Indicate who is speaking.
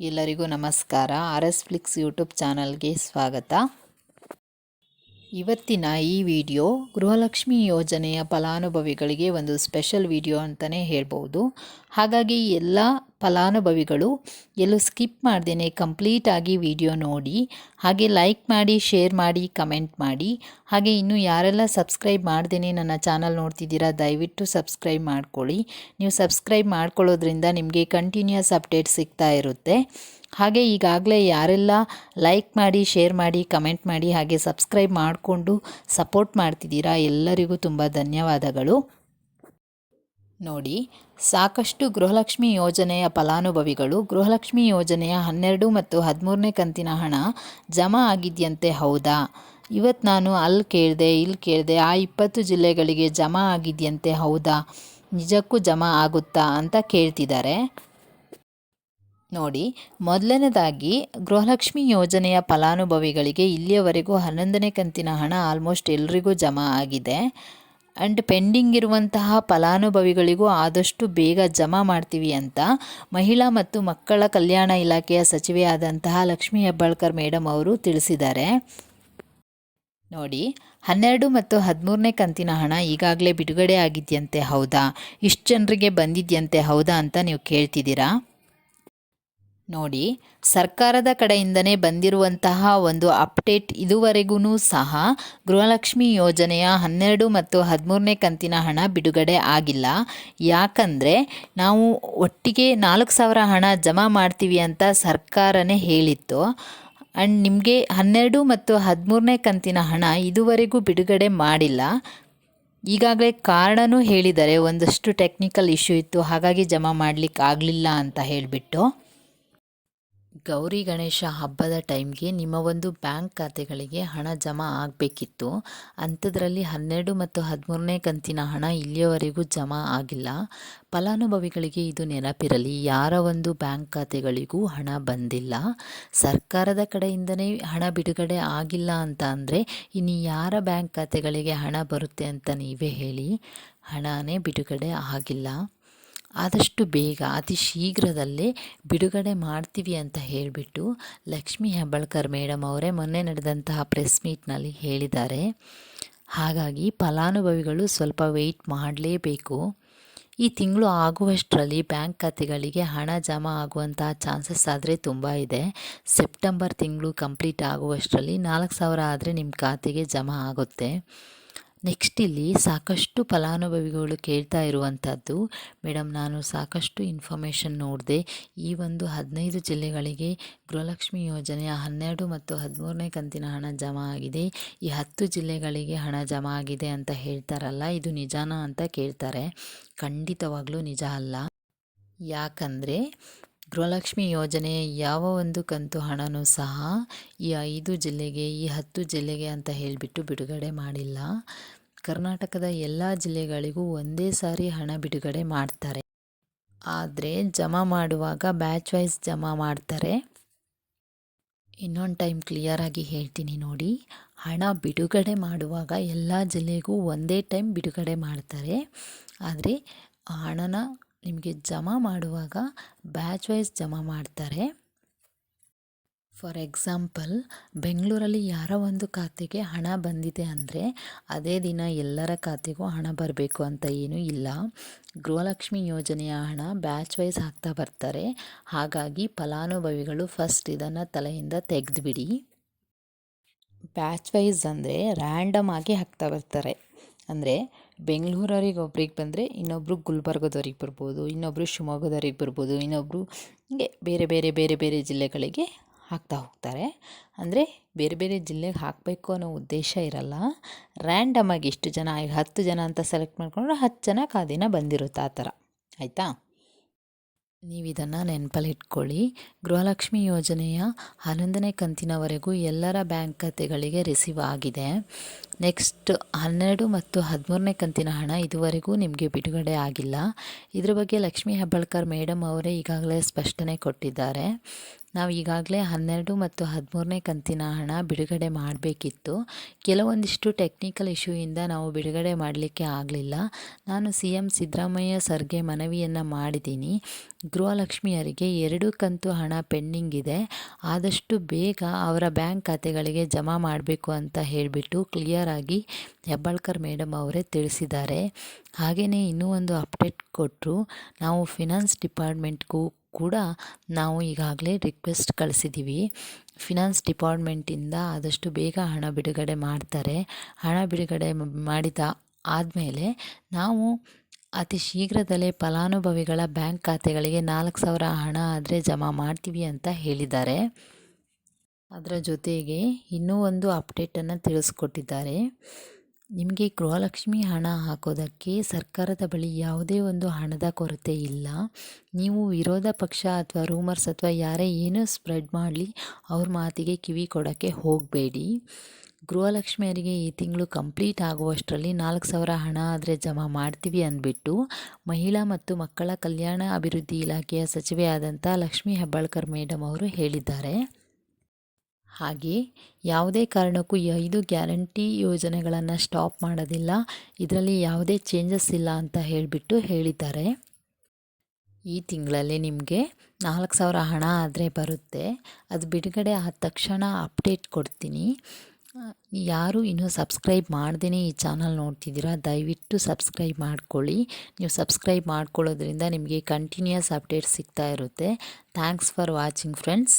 Speaker 1: ಎಲ್ಲರಿಗೂ ನಮಸ್ಕಾರ. R S Flix YouTube ಚಾನಲ್ಗೆ ಸ್ವಾಗತ. ಇವತ್ತಿನ ಈ ವಿಡಿಯೋ ಗೃಹಲಕ್ಷ್ಮಿ ಯೋಜನೆಯ ಫಲಾನುಭವಿಗಳಿಗೆ ಒಂದು ಸ್ಪೆಷಲ್ ವಿಡಿಯೋ ಅಂತಲೇ ಹೇಳ್ಬೋದು ಹಾಗಾಗಿ ಎಲ್ಲ ಫಲಾನುಭವಿಗಳು. ಎಲ್ಲೂ ಸ್ಕಿಪ್ ಮಾಡ್ದೇ ಕಂಪ್ಲೀಟಾಗಿ ವಿಡಿಯೋ ನೋಡಿ. ಹಾಗೆ ಲೈಕ್ ಮಾಡಿ, ಶೇರ್ ಮಾಡಿ, ಕಮೆಂಟ್ ಮಾಡಿ. ಹಾಗೆ ಇನ್ನು ಯಾರೆಲ್ಲ ಸಬ್ಸ್ಕ್ರೈಬ್ ಮಾಡ್ದೇ ನನ್ನ ಚಾನಲ್ ನೋಡ್ತಿದ್ದೀರಾ, ದಯವಿಟ್ಟು ಸಬ್ಸ್ಕ್ರೈಬ್ ಮಾಡ್ಕೊಳ್ಳಿ. ನೀವು ಸಬ್ಸ್ಕ್ರೈಬ್ ಮಾಡ್ಕೊಳ್ಳೋದ್ರಿಂದ ನಿಮಗೆ ಕಂಟಿನ್ಯೂಸ್ ಅಪ್ಡೇಟ್ ಸಿಗ್ತಾ ಇರುತ್ತೆ. ಹಾಗೆ ಈಗಾಗಲೇ ಯಾರೆಲ್ಲ ಲೈಕ್ ಮಾಡಿ, ಶೇರ್ ಮಾಡಿ, ಕಮೆಂಟ್ ಮಾಡಿ ಹಾಗೆ ಸಬ್ಸ್ಕ್ರೈಬ್ ಮಾಡಿಕೊಂಡು ಸಪೋರ್ಟ್ ಮಾಡ್ತಿದ್ದೀರಾ, ಎಲ್ಲರಿಗೂ ತುಂಬ ಧನ್ಯವಾದಗಳು. ನೋಡಿ, ಸಾಕಷ್ಟು ಗೃಹಲಕ್ಷ್ಮಿ ಯೋಜನೆಯ ಫಲಾನುಭವಿಗಳು ಗೃಹಲಕ್ಷ್ಮಿ ಯೋಜನೆಯ ಹನ್ನೆರಡು ಮತ್ತು ಹದಿಮೂರನೇ ಕಂತಿನ ಹಣ ಜಮಾ ಆಗಿದೆಯಂತೆ ಹೌದಾ? ಇವತ್ತು ನಾನು ಅಲ್ಲಿ ಕೇಳಿದೆ ಇಲ್ಲಿ ಕೇಳಿದೆ, ಆ ಇಪ್ಪತ್ತು ಜಿಲ್ಲೆಗಳಿಗೆ ಜಮಾ ಆಗಿದೆಯಂತೆ ಹೌದಾ? ನಿಜಕ್ಕೂ ಜಮಾ ಆಗುತ್ತಾ ಅಂತ ಕೇಳ್ತಿದ್ದಾರೆ ನೋಡಿ, ಮೊದಲನೇದಾಗಿ, ಗೃಹಲಕ್ಷ್ಮಿ ಯೋಜನೆಯ ಫಲಾನುಭವಿಗಳಿಗೆ ಇಲ್ಲಿಯವರೆಗೂ ಹನ್ನೊಂದನೇ ಕಂತಿನ ಹಣ ಆಲ್ಮೋಸ್ಟ್ ಎಲ್ರಿಗೂ ಜಮಾ ಆಗಿದೆ. ಆ್ಯಂಡ್ ಪೆಂಡಿಂಗ್ ಇರುವಂತಹ ಫಲಾನುಭವಿಗಳಿಗೂ ಆದಷ್ಟು ಬೇಗ ಜಮಾ ಮಾಡ್ತೀವಿ ಅಂತ ಮಹಿಳಾ ಮತ್ತು ಮಕ್ಕಳ ಕಲ್ಯಾಣ ಇಲಾಖೆಯ ಸಚಿವೆಯಾದಂತಹ ಲಕ್ಷ್ಮೀ ಹೆಬ್ಬಾಳ್ಕರ್ ಮೇಡಮ್ ಅವರು ತಿಳಿಸಿದ್ದಾರೆ. ನೋಡಿ, ಹನ್ನೆರಡು ಮತ್ತು ಹದಿಮೂರನೇ ಕಂತಿನ ಹಣ ಈಗಾಗಲೇ ಬಿಡುಗಡೆ ಆಗಿದೆಯಂತೆ ಹೌದಾ? ಇಷ್ಟು ಜನರಿಗೆ ಬಂದಿದೆಯಂತೆ ಹೌದಾ ಅಂತ ನೀವು ಕೇಳ್ತಿದ್ದೀರಾ? ನೋಡಿ, ಸರ್ಕಾರದ ಕಡೆಯಿಂದನೇ ಬಂದಿರುವಂತಹ ಒಂದು ಅಪ್ಡೇಟ್ ಇದುವರೆಗೂ ಸಹ ಗೃಹಲಕ್ಷ್ಮಿ ಯೋಜನೆಯ ಹನ್ನೆರಡು ಮತ್ತು ಹದಿಮೂರನೇ ಕಂತಿನ ಹಣ ಬಿಡುಗಡೆ ಆಗಿಲ್ಲ. ಯಾಕಂದರೆ ನಾವು ಒಟ್ಟಿಗೆ ನಾಲ್ಕು ಸಾವಿರ ಹಣ ಜಮಾ ಮಾಡ್ತೀವಿ ಅಂತ ಸರ್ಕಾರನೇ ಹೇಳಿತ್ತು. ಆ್ಯಂಡ್ ನಿಮಗೆ ಹನ್ನೆರಡು ಮತ್ತು ಹದಿಮೂರನೇ ಕಂತಿನ ಹಣ ಇದುವರೆಗೂ ಬಿಡುಗಡೆ ಮಾಡಿಲ್ಲ. ಈಗಾಗಲೇ ಕಾರಣನೂ ಹೇಳಿದ್ದಾರೆ ಒಂದಷ್ಟು ಟೆಕ್ನಿಕಲ್ ಇಶ್ಯೂ ಇತ್ತು, ಹಾಗಾಗಿ ಜಮಾ ಮಾಡಲಿಕ್ಕೆ ಆಗಲಿಲ್ಲ ಅಂತ ಹೇಳಿಬಿಟ್ಟು. ಗೌರಿ ಗಣೇಶ ಹಬ್ಬದ ಟೈಮ್ಗೆ ನಿಮ್ಮ ಒಂದು ಬ್ಯಾಂಕ್ ಖಾತೆಗಳಿಗೆ ಹಣ ಜಮಾ ಆಗಬೇಕಿತ್ತು. ಅಂಥದ್ರಲ್ಲಿ ಹನ್ನೆರಡು ಮತ್ತು ಹದಿಮೂರನೇ ಕಂತಿನ ಹಣ ಇಲ್ಲಿಯವರೆಗೂ ಜಮಾ ಆಗಿಲ್ಲ. ಫಲಾನುಭವಿಗಳಿಗೆ ಇದು ನೆನಪಿರಲಿ. ಯಾರ ಒಂದು ಬ್ಯಾಂಕ್ ಖಾತೆಗಳಿಗೂ ಹಣ ಬಂದಿಲ್ಲ. ಸರ್ಕಾರದ ಕಡೆಯಿಂದನೇ ಹಣ ಬಿಡುಗಡೆ ಆಗಿಲ್ಲ ಅಂತ ಅಂದರೆ ಇನ್ನು ಯಾರ ಬ್ಯಾಂಕ್ ಖಾತೆಗಳಿಗೆ ಹಣ ಬರುತ್ತೆ ಅಂತ ನೀವೇ ಹೇಳಿ. ಹಣನೇ ಬಿಡುಗಡೆ ಆಗಿಲ್ಲ. ಆದಷ್ಟು ಬೇಗ, ಅತಿ ಶೀಘ್ರದಲ್ಲೇ ಬಿಡುಗಡೆ ಮಾಡ್ತೀವಿ ಅಂತ ಹೇಳಿಬಿಟ್ಟು ಲಕ್ಷ್ಮೀ ಹೆಬ್ಬಾಳ್ಕರ್ ಮೇಡಮ್ ಅವರೇ ಮೊನ್ನೆ ನಡೆದಂತಹ ಪ್ರೆಸ್ ಮೀಟ್ನಲ್ಲಿ ಹೇಳಿದ್ದಾರೆ. ಹಾಗಾಗಿ ಫಲಾನುಭವಿಗಳು ಸ್ವಲ್ಪ ವೆಯ್ಟ್ ಮಾಡಲೇಬೇಕು. ಈ ತಿಂಗಳು ಆಗುವಷ್ಟರಲ್ಲಿ ಬ್ಯಾಂಕ್ ಖಾತೆಗಳಿಗೆ ಹಣ ಜಮಾ ಆಗುವಂತಹ ಚಾನ್ಸಸ್ ಆದರೆ ತುಂಬ ಇದೆ. ಸೆಪ್ಟೆಂಬರ್ ತಿಂಗಳು ಕಂಪ್ಲೀಟ್ ಆಗುವಷ್ಟರಲ್ಲಿ ನಾಲ್ಕು ಸಾವಿರ ಆದರೆ ನಿಮ್ಮ ಖಾತೆಗೆ ಜಮಾ ಆಗುತ್ತೆ. ನೆಕ್ಸ್ಟ್ ಇಲ್ಲಿ ಸಾಕಷ್ಟು ಫಲಾನುಭವಿಗಳು ಕೇಳ್ತಾ ಇರುವಂಥದ್ದು ಮೇಡಮ್ ನಾನು ಸಾಕಷ್ಟು ಇನ್ಫಾರ್ಮೇಷನ್ ನೋಡಿದೆ. ಈ ಒಂದು ಹದಿನೈದು ಜಿಲ್ಲೆಗಳಿಗೆ ಗೃಹಲಕ್ಷ್ಮಿ ಯೋಜನೆಯ ಹನ್ನೆರಡು ಮತ್ತು ಹದಿಮೂರನೇ ಕಂತಿನ ಹಣ ಜಮಾ ಆಗಿದೆ. ಈ ಹತ್ತು ಜಿಲ್ಲೆಗಳಿಗೆ ಹಣ ಜಮಾ ಆಗಿದೆ ಅಂತ ಹೇಳ್ತಾರಲ್ಲ, ಇದು ನಿಜಾನ ಅಂತ ಕೇಳ್ತಾರೆ. ಖಂಡಿತವಾಗ್ಲೂ ನಿಜ ಅಲ್ಲ. ಯಾಕಂದರೆ ಗೃಹಲಕ್ಷ್ಮಿ ಯೋಜನೆ ಯಾವ ಒಂದು ಕಂತು ಹಣನೂ ಸಹ ಈ ಐದು ಜಿಲ್ಲೆಗೆ, ಈ ಹತ್ತು ಜಿಲ್ಲೆಗೆ ಅಂತ ಹೇಳಿಬಿಟ್ಟು ಬಿಡುಗಡೆ ಮಾಡಿಲ್ಲ. ಕರ್ನಾಟಕದ ಎಲ್ಲ ಜಿಲ್ಲೆಗಳಿಗೂ ಒಂದೇ ಸಾರಿ ಹಣ ಬಿಡುಗಡೆ ಮಾಡ್ತಾರೆ. ಆದರೆ ಜಮಾ ಮಾಡುವಾಗ ಬ್ಯಾಚ್ ವೈಸ್ ಜಮಾ ಮಾಡ್ತಾರೆ. ಇನ್ನೊಂದು ಟೈಮ್ ಕ್ಲಿಯರಾಗಿ ಹೇಳ್ತೀನಿ ನೋಡಿ. ಹಣ ಬಿಡುಗಡೆ ಮಾಡುವಾಗ ಎಲ್ಲ ಜಿಲ್ಲೆಗೂ ಒಂದೇ ಟೈಮ್ ಬಿಡುಗಡೆ ಮಾಡ್ತಾರೆ. ಆದರೆ ಹಣನ ನಿಮಗೆ ಜಮಾ ಮಾಡುವಾಗ ಬ್ಯಾಚ್ ವೈಸ್ ಜಮಾ ಮಾಡ್ತಾರೆ. ಫಾರ್ ಎಕ್ಸಾಂಪಲ್ ಬೆಂಗಳೂರಲ್ಲಿ ಯಾರೋ ಒಂದು ಖಾತೆಗೆ ಹಣ ಬಂದಿದೆ ಅಂದರೆ ಅದೇ ದಿನ ಎಲ್ಲರ ಖಾತೆಗೂ ಹಣ ಬರಬೇಕು ಅಂತ ಏನೂ ಇಲ್ಲ. ಗೃಹಲಕ್ಷ್ಮಿ ಯೋಜನೆಯ ಹಣ ಬ್ಯಾಚ್ ವೈಸ್ ಹಾಕ್ತಾ ಬರ್ತಾರೆ. ಹಾಗಾಗಿ ಫಲಾನುಭವಿಗಳು ಫಸ್ಟ್ ಇದನ್ನು ತಲೆಯಿಂದ ತೆಗೆದುಬಿಡಿ. ಬ್ಯಾಚ್ ವೈಸ್ ಅಂದರೆ ರ್ಯಾಂಡಮ್ ಆಗಿ ಹಾಕ್ತಾ ಬರ್ತಾರೆ. ಅಂದರೆ ಬೆಂಗಳೂರವ್ರಿಗೆ ಒಬ್ರಿಗೆ ಬಂದರೆ ಇನ್ನೊಬ್ಬರು ಗುಲ್ಬರ್ಗದವ್ರಿಗೆ ಬರ್ಬೋದು ಇನ್ನೊಬ್ಬರು ಶಿವಮೊಗ್ಗದವ್ರಿಗೆ ಬರ್ಬೋದು ಇನ್ನೊಬ್ಬರು ಹೀಗೆ ಬೇರೆ ಬೇರೆ ಬೇರೆ ಬೇರೆ ಜಿಲ್ಲೆಗಳಿಗೆ ಹಾಕ್ತಾ ಹೋಗ್ತಾರೆ. ಅಂದರೆ ಬೇರೆ ಬೇರೆ ಜಿಲ್ಲೆಗೆ ಹಾಕಬೇಕು ಅನ್ನೋ ಉದ್ದೇಶ ಇರಲ್ಲ. ರ್ಯಾಂಡಮಾಗಿ ಎಷ್ಟು ಜನ, ಈಗ ಹತ್ತು ಜನ ಅಂತ ಸೆಲೆಕ್ಟ್ ಮಾಡಿಕೊಂಡ್ರೆ ಹತ್ತು ಜನ ಕಾದಿನ ದಿನ ಬಂದಿರುತ್ತೆ ಆ ಥರ. ಆಯಿತಾ? ನೀವು ಇದನ್ನು ನೆನಪಲ್ಲಿ ಇಟ್ಕೊಳ್ಳಿ. ಗೃಹಲಕ್ಷ್ಮಿ ಯೋಜನೆಯ ಹನ್ನೊಂದನೇ ಕಂತಿನವರೆಗೂ ಎಲ್ಲರ ಬ್ಯಾಂಕ್ ಖಾತೆಗಳಿಗೆ ರಿಸೀವ್ ಆಗಿದೆ. ನೆಕ್ಸ್ಟ್ ಹನ್ನೆರಡು ಮತ್ತು ಹದಿಮೂರನೇ ಕಂತಿನ ಹಣ ಇದುವರೆಗೂ ನಿಮಗೆ ಬಿಡುಗಡೆ ಆಗಿಲ್ಲ. ಇದರ ಬಗ್ಗೆ ಲಕ್ಷ್ಮೀ ಹೆಬ್ಬಾಳ್ಕರ್ ಮೇಡಮ್ ಅವರೇ ಈಗಾಗಲೇ ಸ್ಪಷ್ಟನೆ ಕೊಟ್ಟಿದ್ದಾರೆ. ನಾವು ಈಗಾಗಲೇ ಹನ್ನೆರಡು ಮತ್ತು ಹದಿಮೂರನೇ ಕಂತಿನ ಹಣ ಬಿಡುಗಡೆ ಮಾಡಬೇಕಿತ್ತು. ಕೆಲವೊಂದಿಷ್ಟು ಟೆಕ್ನಿಕಲ್ ಇಶ್ಯೂಯಿಂದ ನಾವು ಬಿಡುಗಡೆ ಮಾಡಲಿಕ್ಕೆ ಆಗಲಿಲ್ಲ. ನಾನು ಸಿ ಎಂ ಸಿದ್ದರಾಮಯ್ಯ ಸರ್ಗೆ ಮನವಿಯನ್ನು ಮಾಡಿದ್ದೀನಿ. ಗೃಹಲಕ್ಷ್ಮಿಯರಿಗೆ ಎರಡು ಕಂತು ಹಣ ಪೆಂಡಿಂಗ್ ಇದೆ. ಆದಷ್ಟು ಬೇಗ ಅವರ ಬ್ಯಾಂಕ್ ಖಾತೆಗಳಿಗೆ ಜಮಾ ಮಾಡಬೇಕು ಅಂತ ಹೇಳಿಬಿಟ್ಟು ಕ್ಲಿಯರಾಗಿ ಹೆಬ್ಬಾಳ್ಕರ್ ಮೇಡಮ್ ಅವರೇ ತಿಳಿಸಿದ್ದಾರೆ. ಹಾಗೆಯೇ ಇನ್ನೂ ಒಂದು ಅಪ್ಡೇಟ್ ಕೊಟ್ಟರು ನಾವು ಫಿನಾನ್ಸ್ ಡಿಪಾರ್ಟ್ಮೆಂಟ್ಗೂ ಕೂಡ ನಾವು ಈಗಾಗಲೇ ರಿಕ್ವೆಸ್ಟ್ ಕಳಿಸಿದ್ದೀವಿ ಫಿನಾನ್ಸ್ ಡಿಪಾರ್ಟ್ಮೆಂಟಿಂದ ಆದಷ್ಟು ಬೇಗ ಹಣ ಬಿಡುಗಡೆ ಮಾಡ್ತಾರೆ. ಹಣ ಬಿಡುಗಡೆ ಮಾಡಿದ ಆದಮೇಲೆ ನಾವು ಅತಿ ಶೀಘ್ರದಲ್ಲೇ ಫಲಾನುಭವಿಗಳ ಬ್ಯಾಂಕ್ ಖಾತೆಗಳಿಗೆ ನಾಲ್ಕು ಸಾವಿರ ಹಣ ಆದರೆ ಜಮಾ ಮಾಡ್ತೀವಿ ಅಂತ ಹೇಳಿದ್ದಾರೆ. ಅದರ ಜೊತೆಗೆ ಇನ್ನೂ ಒಂದು ಅಪ್ಡೇಟನ್ನು ತಿಳಿಸ್ಕೊಟ್ಟಿದ್ದಾರೆ. ನಿಮಗೆ ಗೃಹಲಕ್ಷ್ಮಿ ಹಣ ಹಾಕೋದಕ್ಕೆ ಸರ್ಕಾರದ ಬಳಿ ಯಾವುದೇ ಒಂದು ಹಣದ ಕೊರತೆ ಇಲ್ಲ. ನೀವು ವಿರೋಧ ಪಕ್ಷ ಅಥವಾ ರೂಮರ್ಸ್ ಅಥವಾ ಯಾರೇ ಏನೂ ಸ್ಪ್ರೆಡ್ ಮಾಡಲಿ, ಅವ್ರ ಮಾತಿಗೆ ಕಿವಿ ಕೊಡೋಕ್ಕೆ ಹೋಗಬೇಡಿ. ಗೃಹಲಕ್ಷ್ಮಿಯರಿಗೆ ಈ ತಿಂಗಳು ಕಂಪ್ಲೀಟ್ ಆಗುವಷ್ಟರಲ್ಲಿ ನಾಲ್ಕು ಸಾವಿರ ಹಣ ಆದರೆ ಜಮಾ ಮಾಡ್ತೀವಿ ಅಂದ್ಬಿಟ್ಟು, ಮಹಿಳಾ ಮತ್ತು ಮಕ್ಕಳ ಕಲ್ಯಾಣ ಅಭಿವೃದ್ಧಿ ಇಲಾಖೆಯ ಸಚಿವೆಯಾದಂಥ ಲಕ್ಷ್ಮೀ ಹೆಬ್ಬಾಳ್ಕರ್ ಮೇಡಮ್ ಅವರು ಹೇಳಿದ್ದಾರೆ. ಹಾಗೆ ಯಾವುದೇ ಕಾರಣಕ್ಕೂ ಈ ಐದು ಗ್ಯಾರಂಟಿ ಯೋಜನೆಗಳನ್ನು ಸ್ಟಾಪ್ ಮಾಡೋದಿಲ್ಲ. ಇದರಲ್ಲಿ ಯಾವುದೇ ಚೇಂಜಸ್ ಇಲ್ಲ ಅಂತ ಹೇಳಿಬಿಟ್ಟು ಹೇಳಿದ್ದಾರೆ. ಈ ತಿಂಗಳಲ್ಲಿ ನಿಮಗೆ ನಾಲ್ಕು ಸಾವಿರ ಹಣ ಆದರೆ ಬರುತ್ತೆ. ಅದು ಬಿಡುಗಡೆ ಆದ ತಕ್ಷಣ ಅಪ್ಡೇಟ್ ಕೊಡ್ತೀನಿ. ಯಾರು ಇನ್ನೂ ಸಬ್ಸ್ಕ್ರೈಬ್ ಮಾಡ್ದೇ ಈ ಚಾನಲ್ ನೋಡ್ತಿದ್ದೀರಾ, ದಯವಿಟ್ಟು ಸಬ್ಸ್ಕ್ರೈಬ್ ಮಾಡ್ಕೊಳ್ಳಿ. ನೀವು ಸಬ್ಸ್ಕ್ರೈಬ್ ಮಾಡ್ಕೊಳ್ಳೋದ್ರಿಂದ ನಿಮಗೆ ಕಂಟಿನ್ಯೂಸ್ ಅಪ್ಡೇಟ್ ಸಿಗ್ತಾ ಇರುತ್ತೆ. Thanks for watching friends